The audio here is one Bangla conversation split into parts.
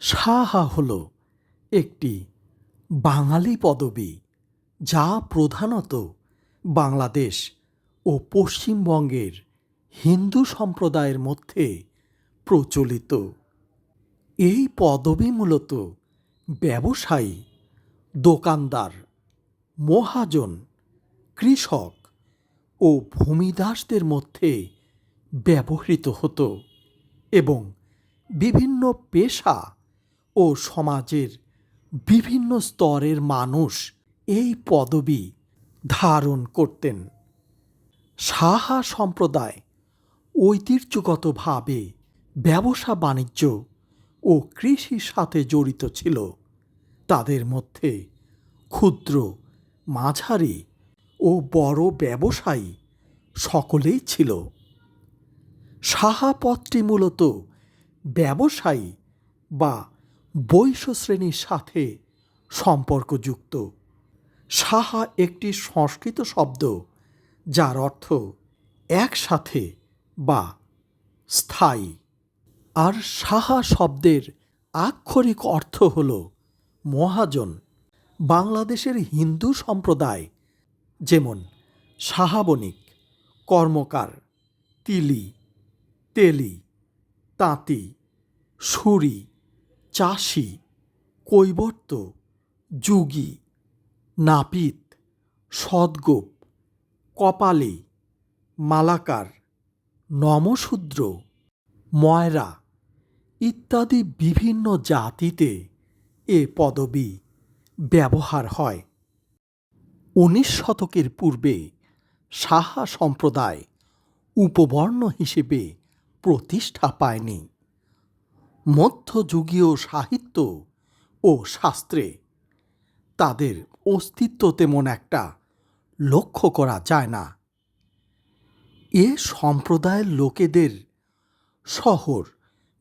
সাহা হল একটি বাঙালি পদবি, যা প্রধানত বাংলাদেশ ও পশ্চিমবঙ্গের হিন্দু সম্প্রদায়ের মধ্যে প্রচলিত। এই পদবি মূলত ব্যবসায়ী, দোকানদার, মহাজন, কৃষক ও ভূমিদাসদের মধ্যে ব্যবহৃত হতো এবং বিভিন্ন পেশা ও সমাজের বিভিন্ন স্তরের মানুষ এই পদবি ধারণ করতেন। সাহা সম্প্রদায় ঐতিহ্যগতভাবে ব্যবসা, বাণিজ্য ও কৃষির সাথে জড়িত ছিল। তাদের মধ্যে ক্ষুদ্র, মাঝারি ও বড় ব্যবসায়ী সকলেই ছিল। সাহা পদটি মূলত ব্যবসায়ী বা বৈশ্য শ্রেণির সাথে সম্পর্কযুক্ত। সাহা একটি সংস্কৃত শব্দ, যার অর্থ একসাথে বা স্থায়ী। আর সাহা শব্দের আক্ষরিক অর্থ হল মহাজন। বাংলাদেশের হিন্দু সম্প্রদায়, যেমন সাহাবণিক কর্মকার, তিলি, তেলি, তাঁতি, সুরি চাষি, কৈবর্ত, যুগী, নাপিত, সদ্গোপ, কপালি, মালাকার, নমশূদ্র, ময়রা ইত্যাদি বিভিন্ন জাতিতে এ পদবি ব্যবহার হয়। উনিশ শতকের পূর্বে সাহা সম্প্রদায় উপবর্ণ হিসেবে প্রতিষ্ঠা পায়নি। মধ্যযুগীয় সাহিত্য ও শাস্ত্রে তাদের অস্তিত্ব তেমন একটা লক্ষ্য করা যায় না। এ সম্প্রদায়ের লোকেদের শহর,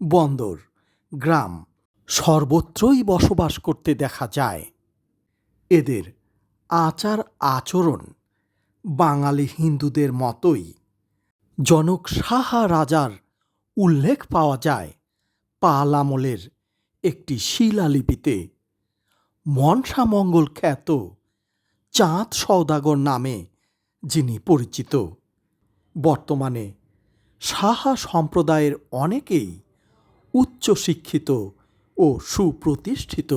বন্দর, গ্রাম সর্বত্রই বসবাস করতে দেখা যায়। এদের আচার আচরণ বাঙালি হিন্দুদের মতোই। জনক সাহা রাজার উল্লেখ পাওয়া যায় পাল আমলের একটি শিলালিপিতে মনসামঙ্গল খ্যাত চাঁদ সৌদাগর নামে যিনি পরিচিত। বর্তমানে সাহা সম্প্রদায়ের অনেকেই উচ্চশিক্ষিত ও সুপ্রতিষ্ঠিত।